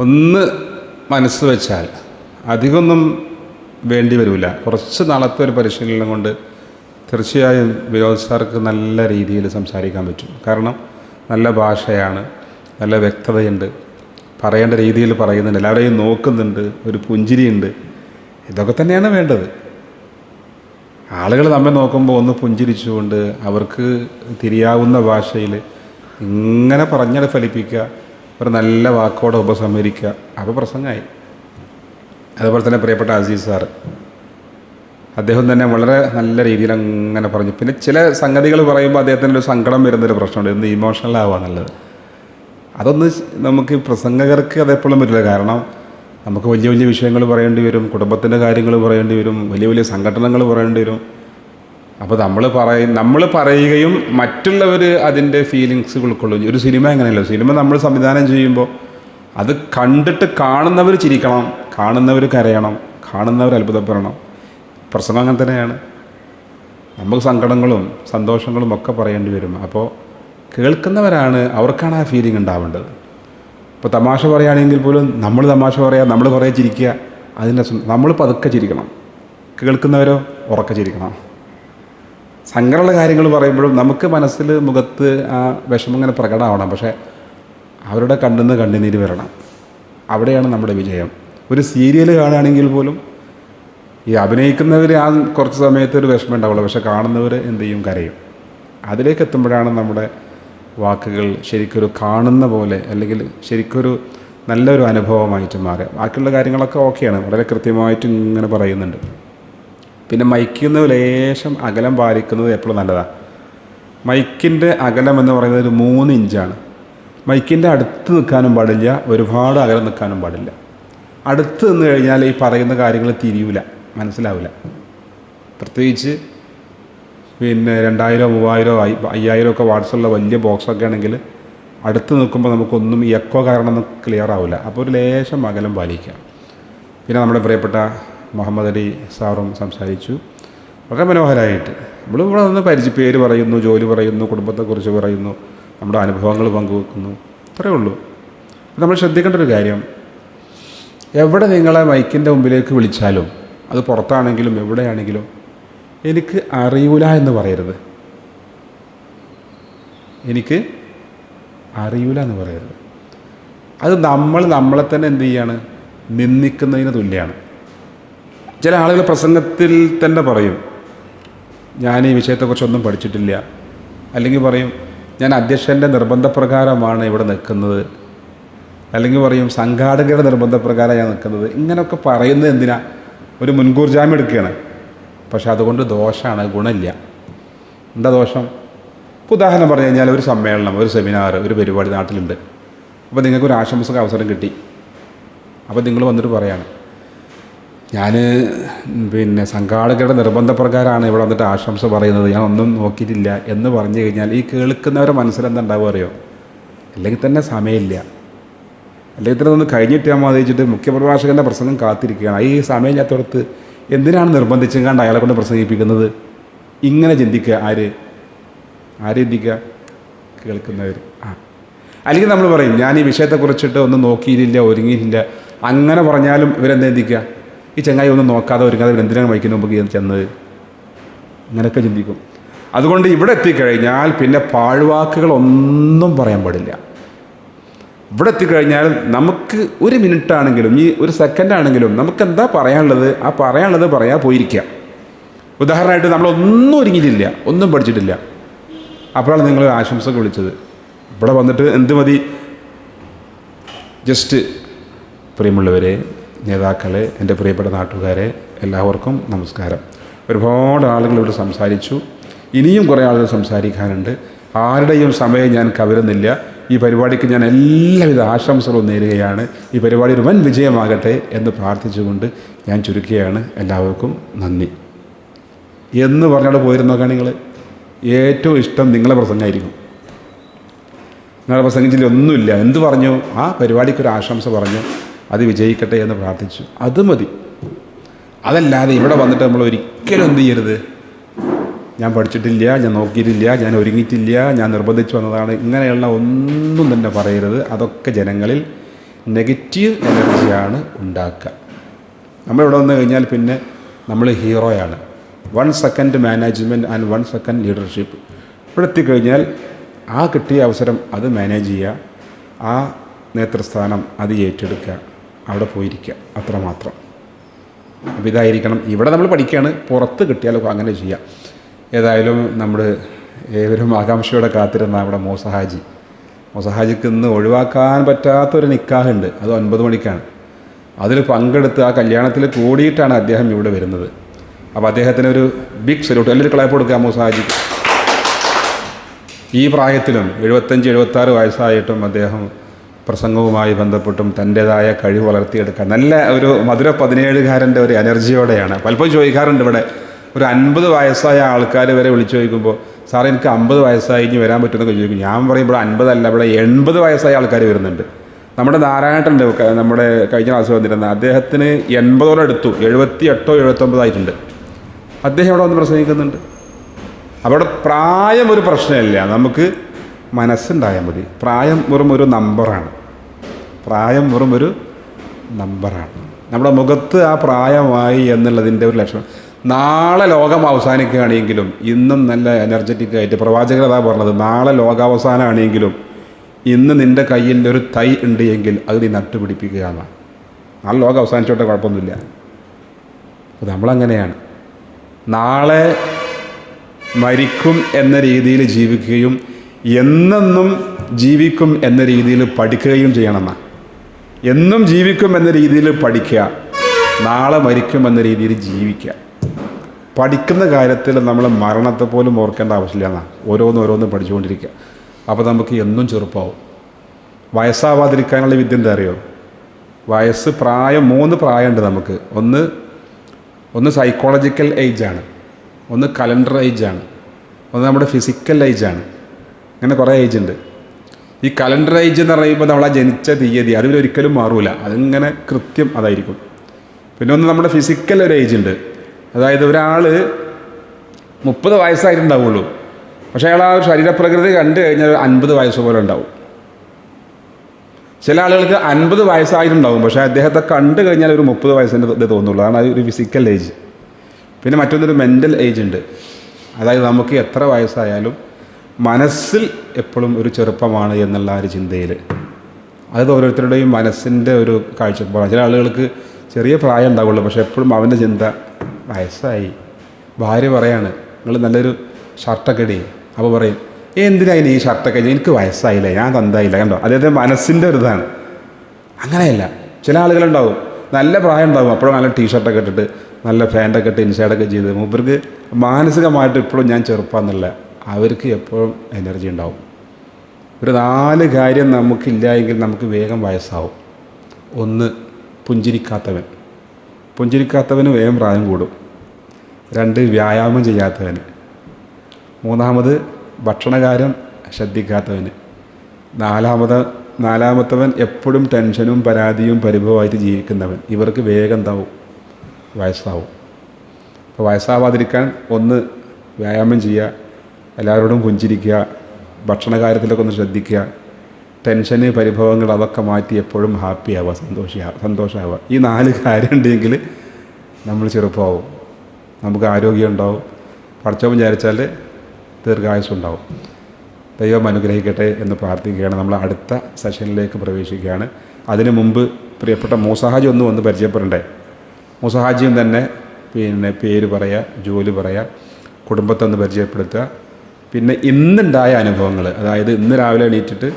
ഒന്ന് മനസ്സ് വെച്ചാൽ അധികമൊന്നും വേണ്ടി വരില്ല കുറച്ച് നാളത്തെ ഒരു പരിശീലനം കൊണ്ട് തീർച്ചയായും വിനോദ് സാർക്ക് നല്ല രീതിയിൽ സംസാരിക്കാൻ പറ്റും. കാരണം നല്ല ഭാഷയാണ് നല്ല വ്യക്തതയുണ്ട് പറയേണ്ട രീതിയിൽ പറയുന്നുണ്ട് എല്ലാവരെയും നോക്കുന്നുണ്ട് ഒരു പുഞ്ചിരിയുണ്ട്. ഇതൊക്കെ തന്നെയാണ് വേണ്ടത്. ആളുകൾ നമ്മെ നോക്കുമ്പോൾ ഒന്ന് പുഞ്ചിരിച്ചുകൊണ്ട് അവർക്ക് തിരിയാവുന്ന ഭാഷയിൽ ഇങ്ങനെ പറഞ്ഞത് ഫലിപ്പിക്കുക ഒരു നല്ല വാക്കോടെ ഉപസംഹരിക്കുക. അപ്പോൾ പ്രസംഗമായി. അതുപോലെ തന്നെ പ്രിയപ്പെട്ട അസീസ് സാറ്. അദ്ദേഹം തന്നെ വളരെ നല്ല രീതിയിൽ അങ്ങനെ പറഞ്ഞു. പിന്നെ ചില സംഗതികൾ പറയുമ്പോൾ അദ്ദേഹത്തിന് ഒരു സങ്കടം വരുന്നൊരു പ്രശ്നമുണ്ട്. ഇന്ന് ഇമോഷണൽ ആവുക എന്നുള്ളത് അതൊന്ന് നമുക്ക് പ്രസംഗകർക്ക് അതെപ്പോഴും പറ്റില്ല. കാരണം നമുക്ക് വലിയ വലിയ വിഷയങ്ങൾ പറയേണ്ടി വരും. കുടുംബത്തിന്റെ കാര്യങ്ങൾ പറയേണ്ടി വരും. വലിയ വലിയ സംഘടനകൾ പറയേണ്ടി വരും. അപ്പോൾ നമ്മൾ പറയും നമ്മൾ പറയുകയും മറ്റുള്ളവർ അതിന്റെ ഫീലിങ്സ് ഉൾക്കൊള്ളും ഒരു സിനിമ എങ്ങനെയല്ല? സിനിമ നമ്മൾ സംവിധാനം ചെയ്യുമ്പോൾ അത് കണ്ടിട്ട് കാണുന്നവർ ചിരിക്കണം കാണുന്നവർ കരയണം കാണുന്നവർ അത്ഭുതപ്പെടണം. പ്രസംഗം അങ്ങനെ തന്നെയാണ്. നമുക്ക് സങ്കടങ്ങളും സന്തോഷങ്ങളും ഒക്കെ പറയേണ്ടി വരും. അപ്പോൾ കേൾക്കുന്നവരാണ് അവർക്കാണ് ആ ഫീലിംഗ് ഉണ്ടാവേണ്ടത്. ഇപ്പോൾ തമാശ പറയുകയാണെങ്കിൽ പോലും നമ്മൾ തമാശ പറയുക നമ്മൾ കുറേ ചിരിക്കുക അതിന്റെ നമ്മൾ പതുക്കെ ചിരിക്കണം. കേൾക്കുന്നവരോ ഉറക്കെ ചിരിക്കണം. സങ്കടമുള്ള കാര്യങ്ങൾ പറയുമ്പോഴും നമുക്ക് മനസ്സിൽ മുഖത്ത് ആ വിഷമം ഇങ്ങനെ പ്രകടമാവണം. പക്ഷേ അവരുടെ കണ്ണിന്ന് കണ്ണുനീര് വരണം. അവിടെയാണ് നമ്മുടെ വിജയം. ഒരു സീരിയൽ കാണുകയാണെങ്കിൽ പോലും ഈ അഭിനയിക്കുന്നവർ ആ കുറച്ച് സമയത്ത് ഒരു വിഷമം ഉണ്ടാവുള്ളൂ. പക്ഷെ കാണുന്നവർ എന്ത് ചെയ്യും? കരയും. അതിലേക്ക് എത്തുമ്പോഴാണ് നമ്മുടെ വാക്കുകൾ ശരിക്കൊരു കാണുന്ന പോലെ അല്ലെങ്കിൽ ശരിക്കൊരു നല്ലൊരു അനുഭവമായിട്ട് മാറുക. ബാക്കിയുള്ള കാര്യങ്ങളൊക്കെ ഓക്കെയാണ്. വളരെ കൃത്യമായിട്ട് ഇങ്ങനെ പറയുന്നുണ്ട്. പിന്നെ മൈക്കിൽ നിന്ന് ലേശം അകലം പാലിക്കുന്നത് എപ്പോഴും നല്ലതാണ് മൈക്കിന്റെ അകലം എന്ന് പറയുന്നത് ഒരു മൂന്ന് ഇഞ്ചാണ്. മൈക്കിന്റെ അടുത്ത് നിൽക്കാനും പാടില്ല ഒരുപാട് അകലം നിൽക്കാനും പാടില്ല. അടുത്ത് നിന്ന് കഴിഞ്ഞാൽ ഈ പറയുന്ന കാര്യങ്ങൾ തിരിയൂല മനസ്സിലാവില്ല പ്രത്യേകിച്ച് പിന്നെ രണ്ടായിരോ മൂവായിരോ അയ്യായിരം ഒക്കെ വാട്സുള്ള വലിയ ബോക്സൊക്കെ ആണെങ്കിൽ അടുത്ത് നിൽക്കുമ്പോൾ നമുക്കൊന്നും ഈ എക്കോ കാരണമൊന്നും ക്ലിയർ ആവില്ല അപ്പോൾ ഒരു ലേശം അകലം പാലിക്കുക. പിന്നെ നമ്മുടെ പ്രിയപ്പെട്ട മുഹമ്മദ് അലി സാറും സംസാരിച്ചു. വളരെ മനോഹരമായിട്ട് നമ്മൾ ഇവിടെ നിന്ന് പരിചയ പേര് പറയുന്നു ജോലി പറയുന്നു കുടുംബത്തെക്കുറിച്ച് പറയുന്നു നമ്മുടെ അനുഭവങ്ങൾ പങ്കുവെക്കുന്നു. അത്രയേ ഉള്ളൂ. നമ്മൾ ശ്രദ്ധിക്കേണ്ട ഒരു കാര്യം എവിടെ നിങ്ങളെ മൈക്കിന്റെ മുമ്പിലേക്ക് വിളിച്ചാലും അത് പുറത്താണെങ്കിലും എവിടെയാണെങ്കിലും എനിക്ക് അറിയൂല എന്ന് പറയരുത്. എനിക്ക് അറിയൂല എന്ന് പറയരുത്. അത് നമ്മൾ നമ്മളെ തന്നെ എന്ത് ചെയ്യാണ്? നിന്ദിക്കുന്നതിന് തുല്യമാണ് ചില ആളുകൾ പ്രസംഗത്തിൽ തന്നെ പറയും ഞാൻ ഈ വിഷയത്തെക്കുറിച്ചൊന്നും പഠിച്ചിട്ടില്ല. അല്ലെങ്കിൽ പറയും ഞാൻ അധ്യക്ഷന്റെ നിർബന്ധപ്രകാരമാണ് ഇവിടെ നിൽക്കുന്നത്. അല്ലെങ്കിൽ പറയും സംഘാടകരുടെ നിർബന്ധപ്രകാരം ഞാൻ നിൽക്കുന്നത്. ഇങ്ങനെയൊക്കെ പറയുന്നത് എന്തിനാ? ഒരു മുൻകൂർ ജാമ്യം എടുക്കുകയാണ്. പക്ഷെ അതുകൊണ്ട് ദോഷമാണ് ഗുണമില്ല. എന്താ ദോഷം? ഉദാഹരണം പറഞ്ഞു കഴിഞ്ഞാൽ ഒരു സമ്മേളനം ഒരു സെമിനാർ ഒരു പരിപാടി നാട്ടിലുണ്ട്. അപ്പോൾ നിങ്ങൾക്കൊരു ആശംസക അവസരം കിട്ടി. അപ്പോൾ നിങ്ങൾ വന്നിട്ട് പറയാണ് ഞാൻ പിന്നെ സംഘാടകരുടെ നിർബന്ധപ്രകാരമാണ് ഇവിടെ വന്നിട്ട് ആശംസ പറയുന്നത്. ഞാൻ ഒന്നും നോക്കിയിട്ടില്ല എന്ന് പറഞ്ഞു കഴിഞ്ഞാൽ ഈ കേൾക്കുന്നവരെ മനസ്സിലെന്താ ഉണ്ടാവുക അറിയോ? അല്ലെങ്കിൽ തന്നെ സമയമില്ല. അല്ലെങ്കിൽ തന്നെ ഒന്ന് കഴിഞ്ഞിട്ട് ഞാൻ മതിച്ചിട്ട് മുഖ്യപ്രഭാഷകന്റെ പ്രസംഗം കാത്തിരിക്കുകയാണ്. ഈ സമയമില്ലാത്തടത്ത് എന്തിനാണ് നിർബന്ധിച്ചും കണ്ട് അയാളെ കൊണ്ട് പ്രസംഗിപ്പിക്കുന്നത്? ഇങ്ങനെ ചിന്തിക്കുക. ആര്? ആര് ചിന്തിക്കുക? കേൾക്കുന്നവർ ആ. അല്ലെങ്കിൽ നമ്മൾ പറയും ഞാൻ ഈ വിഷയത്തെക്കുറിച്ചിട്ട് ഒന്നും നോക്കിയിട്ടില്ല ഒരുങ്ങിയിട്ടില്ല. അങ്ങനെ പറഞ്ഞാലും ഇവരെന്താ ചിന്തിക്കുക? ഈ ചങ്ങായി ഒന്നും നോക്കാതെ ഒരുങ്ങാതെ എന്തിനാണ് വൈക്കുന്ന മുമ്പ് ചെന്നത്. ഇങ്ങനെയൊക്കെ ചിന്തിക്കും. അതുകൊണ്ട് ഇവിടെ എത്തിക്കഴിഞ്ഞാൽ പിന്നെ പാഴ്വാക്കുകളൊന്നും പറയാൻ പാടില്ല. ഇവിടെ എത്തിക്കഴിഞ്ഞാൽ നമുക്ക് ഒരു മിനിറ്റ് ആണെങ്കിലും ഈ ഒരു സെക്കൻഡ് ആണെങ്കിലും നമുക്ക് എന്താ പറയാനുള്ളത്? ആ പറയാനുള്ളത് പറയാൻ പോയിരിക്കുക ഉദാഹരണമായിട്ട് നമ്മളൊന്നും ഒരുങ്ങിയിട്ടില്ല ഒന്നും പഠിച്ചിട്ടില്ല. അപ്പോഴാണ് നിങ്ങൾ ആശംസകൾ വിളിച്ചത്. ഇവിടെ വന്നിട്ട് എന്ത് മതി? ജസ്റ്റ് പ്രിയമുള്ളവരെ നേതാക്കളെ എന്റെ പ്രിയപ്പെട്ട നാട്ടുകാരെ എല്ലാവർക്കും നമസ്കാരം. ഒരുപാട് ആളുകൾ ഇവിടെ സംസാരിച്ചു. ഇനിയും കുറേ ആളുകൾ സംസാരിക്കാനുണ്ട്. ആരുടെയും സമയം ഞാൻ കവരുന്നില്ല. ഈ പരിപാടിക്ക് ഞാൻ എല്ലാവിധ ആശംസകളും നേരുകയാണ്. ഈ പരിപാടി ഒരു വൻ വിജയമാകട്ടെ എന്ന് പ്രാർത്ഥിച്ചുകൊണ്ട് ഞാൻ ചുരുക്കുകയാണ്. എല്ലാവർക്കും നന്ദി. എന്ന് പറഞ്ഞവിടെ പോയിരുന്നോക്കാണ് നിങ്ങൾ ഏറ്റവും ഇഷ്ടം നിങ്ങളെ പ്രസംഗമായിരിക്കും നിങ്ങളെ പ്രസംഗത്തിൽ ഒന്നുമില്ല. എന്ത് പറഞ്ഞു? ആ പരിപാടിക്ക് ഒരു ആശംസ പറഞ്ഞു. അത് വിജയിക്കട്ടെ എന്ന് പ്രാർത്ഥിച്ചു. അത് മതി. അതല്ലാതെ ഇവിടെ വന്നിട്ട് നമ്മൾ ഒരിക്കലും എന്ത് ചെയ്യരുത്? ഞാൻ പഠിച്ചിട്ടില്ല ഞാൻ നോക്കിയിട്ടില്ല ഞാൻ ഒരുങ്ങിയിട്ടില്ല ഞാൻ നിർബന്ധിച്ചു വന്നതാണ്. ഇങ്ങനെയുള്ള ഒന്നും തന്നെ പറയരുത്. അതൊക്കെ ജനങ്ങളിൽ നെഗറ്റീവ് എനർജിയാണ് ഉണ്ടാക്കുക. നമ്മളിവിടെ വന്നു കഴിഞ്ഞാൽ പിന്നെ നമ്മൾ ഹീറോയാണ്. One second management and one second leadership. ഇവിടെ എത്തിക്കഴിഞ്ഞാൽ ആ കിട്ടിയ അവസരം അത് മാനേജ് ചെയ്യുക ആ നേതൃസ്ഥാനം അത് ഏറ്റെടുക്കുക. അവിടെ പോയിരിക്കുക അത്രമാത്രം. അപ്പോൾ ഇതായിരിക്കണം. ഇവിടെ നമ്മൾ പഠിക്കുകയാണ്. പുറത്ത് കിട്ടിയാലൊക്കെ അങ്ങനെ ചെയ്യാം. ഏതായാലും നമ്മൾ ഏവരും ആകാംക്ഷയോടെ കാത്തിരുന്ന നമ്മുടെ മോസഹാജി. മോസഹാജിക്ക് ഇന്ന് ഒഴിവാക്കാൻ പറ്റാത്തൊരു നിക്കാഹുണ്ട്. അത് ഒൻപത് മണിക്കാണ്. അതിൽ പങ്കെടുത്ത് ആ കല്യാണത്തിൽ കൂടിയിട്ടാണ് അദ്ദേഹം ഇവിടെ വരുന്നത്. അപ്പോൾ അദ്ദേഹത്തിന് ഒരു ബിഗ് സല്യൂട്ട് എല്ലാവരും ക്ലാപ്പ് കൊടുക്കുക മോസഹാജിക്ക് ഈ പ്രായത്തിലും എഴുപത്തഞ്ച് എഴുപത്താറ് വയസ്സായിട്ടും അദ്ദേഹം പ്രസംഗവുമായി ബന്ധപ്പെട്ടും തന്റേതായ കഴിവ് വളർത്തിയെടുക്കാൻ നല്ല ഒരു മധുര പതിനേഴുകാരന്റെ ഒരു എനർജിയോടെയാണ്. പലപ്പോഴും ചോദിക്കാറുണ്ട് ഇവിടെ ഒരു അൻപത് വയസ്സായ ആൾക്കാർ വരെ വിളിച്ചു ചോദിക്കുമ്പോൾ സാറേ എനിക്ക് അമ്പത് വയസ്സായി ഇനി വരാൻ പറ്റുമെന്നൊക്കെ ചോദിക്കും. ഞാൻ പറയുമ്പോൾ അൻപതല്ല ഇവിടെ എൺപത് വയസ്സായ ആൾക്കാർ വരുന്നുണ്ട്. നമ്മുടെ നാരായണട്ടുണ്ട് നമ്മുടെ കഴിഞ്ഞ ക്ലാസ് വന്നിരുന്ന അദ്ദേഹത്തിന് എൺപതോളം എടുത്തു എഴുപത്തി എട്ടോ എഴുപത്തൊമ്പതായിട്ടുണ്ട്. അദ്ദേഹം അവിടെ വന്ന് പ്രസംഗിക്കുന്നുണ്ട്. അവിടെ പ്രായം ഒരു പ്രശ്നമില്ല നമുക്ക് മനസ്സുണ്ടായാൽ മതി. പ്രായം വെറും ഒരു നമ്പറാണ്. പ്രായം വെറും ഒരു നമ്പറാണ്. നമ്മുടെ മുഖത്ത് ആ പ്രായമായി എന്നുള്ളതിന്റെ ഒരു ലക്ഷണം. നാളെ ലോകം അവസാനിക്കുകയാണെങ്കിലും ഇന്നും നല്ല എനർജറ്റിക് ആയിട്ട് പ്രവാചകർ അതാ പറഞ്ഞത് നാളെ ലോകാവസാനമാണെങ്കിലും ഇന്ന് നിന്റെ കയ്യിൽ ഒരു തൈ ഉണ്ട് എങ്കിൽ അത് നീ നട്ടുപിടിപ്പിക്കുക എന്നാണ് നാളെ ലോകം അവസാനിച്ചോട്ടെ കുഴപ്പമൊന്നുമില്ല. അപ്പോൾ നമ്മളങ്ങനെയാണ്. നാളെ മരിക്കും എന്ന രീതിയിൽ ജീവിക്കുകയും എന്നെന്നും ജീവിക്കും എന്ന രീതിയിൽ പഠിക്കുകയും ചെയ്യണമെന്നാണ് എന്നും ജീവിക്കും എന്ന രീതിയിൽ പഠിക്കുക. നാളെ മരിക്കും എന്ന രീതിയിൽ ജീവിക്കുക. പഠിക്കുന്ന കാര്യത്തിൽ നമ്മൾ മരണത്തെ പോലും ഓർക്കേണ്ട ആവശ്യമില്ല ഓരോന്ന് ഓരോന്ന് പഠിച്ചുകൊണ്ടിരിക്കുക. അപ്പോൾ നമുക്ക് എന്നും ചെറുപ്പമാവും വയസ്സാവാതിരിക്കാനുള്ള വിദ്യ എന്താ അറിയോ? വയസ്സ് പ്രായം മൂന്ന് പ്രായമുണ്ട് നമുക്ക്. ഒന്ന് ഒന്ന് സൈക്കോളജിക്കൽ ഏജാണ് ഒന്ന് കലണ്ടർ ഏജാണ് ഒന്ന് നമ്മുടെ ഫിസിക്കൽ ഏജാണ് അങ്ങനെ കുറേ ഏജ് ഉണ്ട്. ഈ കലണ്ടർ ഏജ് എന്ന് പറയുമ്പോൾ നമ്മളെ ജനിച്ച തീയതി അതിൽ ഒരിക്കലും മാറൂല. അതിങ്ങനെ കൃത്യം അതായിരിക്കും. പിന്നെ ഒന്ന് നമ്മുടെ ഫിസിക്കൽ ഒരു ഏജ് ഉണ്ട്. അതായത് ഒരാൾ മുപ്പത് വയസ്സായിട്ടുണ്ടാവുള്ളൂ. പക്ഷേ അയാൾ ആ ശരീരപ്രകൃതി കണ്ടു കഴിഞ്ഞാൽ അൻപത് വയസ്സ് പോലെ ഉണ്ടാവും. ചില ആളുകൾക്ക് അൻപത് വയസ്സായിട്ടുണ്ടാവും. പക്ഷേ അദ്ദേഹത്തെ കണ്ടു കഴിഞ്ഞാൽ ഒരു മുപ്പത് വയസ്സിന്റെ ഇത് തോന്നുള്ളൂ. അതാണ് ഒരു ഫിസിക്കൽ ഏജ് പിന്നെ മറ്റൊന്നൊരു മെന്റൽ ഏജ് ഉണ്ട്. അതായത് നമുക്ക് എത്ര വയസ്സായാലും മനസ്സിൽ എപ്പോഴും ഒരു ചെറുപ്പമാണ് എന്നുള്ള ഒരു ചിന്തയിൽ. അത് ഓരോരുത്തരുടെയും മനസ്സിന്റെ ഒരു കാഴ്ചപ്പാടാണ്. ചില ആളുകൾക്ക് ചെറിയ പ്രായം ഉണ്ടാവുള്ളൂ പക്ഷേ എപ്പോഴും അവന്റെ ചിന്ത വയസ്സായി. ഭാര്യ പറയാണ് നിങ്ങൾ നല്ലൊരു ഷർട്ടൊക്കെ ഇടി. അപ്പോൾ പറയും "ഏ, എന്തിനാ ഇനി ഈ ഷർട്ടൊക്കെ? എനിക്ക് വയസ്സായില്ല ഞാൻ തന്തായില്ല. കണ്ടോ? അദ്ദേഹത്തെ മനസ്സിന്റെ ഒരു ഇതാണ്. അങ്ങനെയല്ല ചില ആളുകളുണ്ടാവും നല്ല പ്രായം ഉണ്ടാവും അപ്പോഴും നല്ല ടീഷർട്ടൊക്കെ ഇട്ടിട്ട് നല്ല ഫാന്റൊക്കെ ഇട്ട് ഇൻസൈഡൊക്കെ ചെയ്ത് മൂപ്പർക്ക് മാനസികമായിട്ട് ഇപ്പോഴും ഞാൻ ചെറുപ്പാന്നുള്ള അവർക്ക് എപ്പോഴും എനർജി ഉണ്ടാവും. ഒരു നാല് കാര്യം നമുക്കില്ല എങ്കിൽ നമുക്ക് വേഗം വയസ്സാവും. ഒന്ന് പുഞ്ചിരിക്കാത്തവൻ. പുഞ്ചിരിക്കാത്തവന് വേഗം പ്രായം കൂടും. രണ്ട് വ്യായാമം ചെയ്യാത്തവന്. മൂന്നാമത് ഭക്ഷണകാര്യം ശ്രദ്ധിക്കാത്തവന്. നാലാമത് നാലാമത്തവൻ എപ്പോഴും ടെൻഷനും പരാതിയും പരിഭവമായിട്ട് ജീവിക്കുന്നവൻ. ഇവർക്ക് വേഗം എന്താവും? വയസ്സാവും. അപ്പോൾ വയസ്സാവാതിരിക്കാൻ ഒന്ന് വ്യായാമം ചെയ്യുക. എല്ലാവരോടും പുഞ്ചിരിക്കുക ഭക്ഷണ കാര്യത്തിലൊക്കെ ഒന്ന് ശ്രദ്ധിക്കുക. ടെൻഷന് പരിഭവങ്ങൾ അതൊക്കെ മാറ്റി എപ്പോഴും ഹാപ്പി ആവുക സന്തോഷിയാവുക സന്തോഷമാവുക ഈ നാല് കാര്യം ഉണ്ടെങ്കിൽ നമ്മൾ ചെറുപ്പമാവും. നമുക്ക് ആരോഗ്യം ഉണ്ടാവും. പഠിച്ചോ വിചാരിച്ചാൽ ദീർഘായുസുണ്ടാവും ദൈവം അനുഗ്രഹിക്കട്ടെ എന്ന് പ്രാർത്ഥിക്കുകയാണ്. നമ്മൾ അടുത്ത സെഷനിലേക്ക് പ്രവേശിക്കുകയാണ്. അതിനു മുമ്പ് പ്രിയപ്പെട്ട മൂസഹാജി ഒന്ന് വന്ന് പരിചയപ്പെടണ്ടേ? മൂസഹാജിയും തന്നെ പിന്നെ പേര് പറയുക ജോലി പറയുക കുടുംബത്തെ ഒന്ന് പരിചയപ്പെടുത്തുക. പിന്നെ ഇന്നുണ്ടായ അനുഭവങ്ങൾ അതായത് ഇന്ന് രാവിലെ എണീറ്റിട്ട്